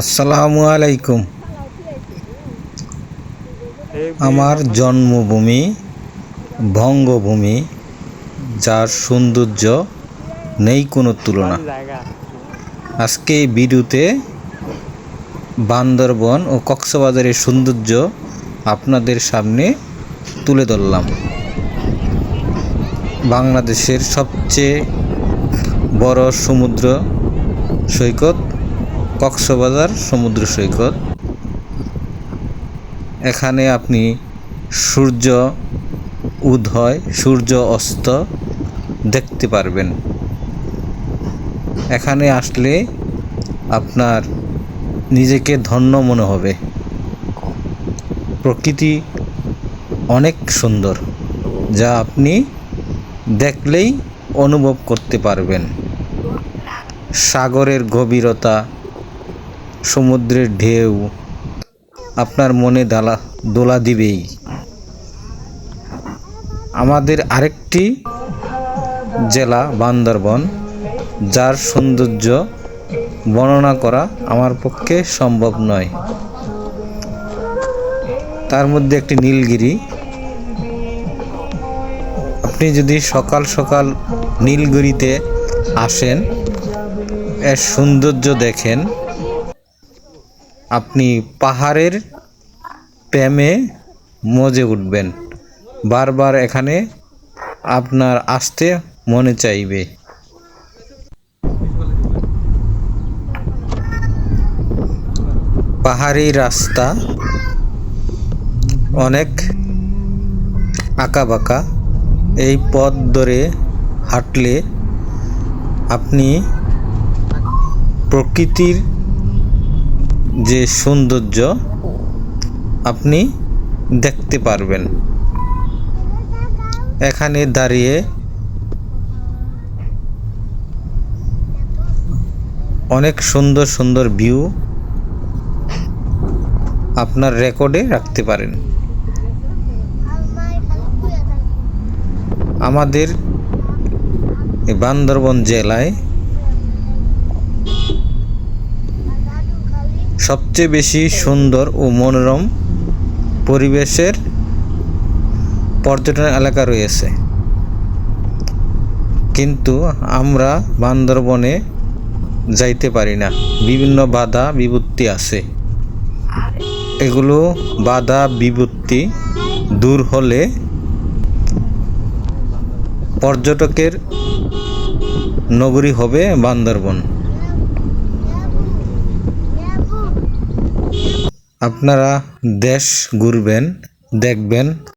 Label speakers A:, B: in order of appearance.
A: আসসালামু আলাইকুম। আমার জন্মভূমি ভঙ্গভূমি যার সৌন্দর্য নেই কোনো তুলনা। আজকে ভিডিওতে বান্দরবন ও কক্সবাজারের সৌন্দর্য আপনাদের সামনে তুলে ধরলাম। বাংলাদেশের সবচেয়ে বড় সমুদ্র সৈকত কক্সবাজার সমুদ্র সৈকত। এখানে আপনি সূর্য উদয়, সূর্য অস্ত দেখতে পারবেন। এখানে আসলে আপনার নিজেকে ধন্য মনে হবে। প্রকৃতি অনেক সুন্দর, যা আপনি দেখলেই অনুভব করতে পারবেন। সাগরের গভীরতা সমুদ্রের ঢেউ, আপনার মনে দালা, দোলা দিবেই। আমাদের আরেকটি জেলা বান্দরবন, যার সৌন্দর্য বর্ণনা করা আমার পক্ষে সম্ভব নয়। তার মধ্যে একটি নীলগিরি। আপনি যদি সকাল সকাল নীলগিরিতে আসেন, এর সৌন্দর্য দেখেন আপনি পাহাড়ের প্রেমে মজে উঠবেন। বারবার এখানে আপনার আসতে মনে চাইবে। পাহাড়ি রাস্তা অনেক আঁকাবাঁকা। এই পথ ধরে হাঁটলে আপনি প্রকৃতির যে সৌন্দর্য আপনি দেখতে পারবেন। এখানে দাঁড়িয়ে অনেক সুন্দর সুন্দর ভিউ আপনার রেকর্ডে রাখতে পারেন। আমাদের বান্দরবন জেলায় সবচেয়ে বেশি সুন্দর ও মনোরম পরিবেশের পর্যটন এলাকা রয়েছে। কিন্তু আমরা বান্দরবনে যাইতে পারি না। বিভিন্ন বাধা বিপত্তি আছে। এগুলো বাধা বিপত্তি দূর হলে পর্যটকের নগরী হবে বান্দরবন। আপনারা দেশ ঘুরবেন দেখবেন।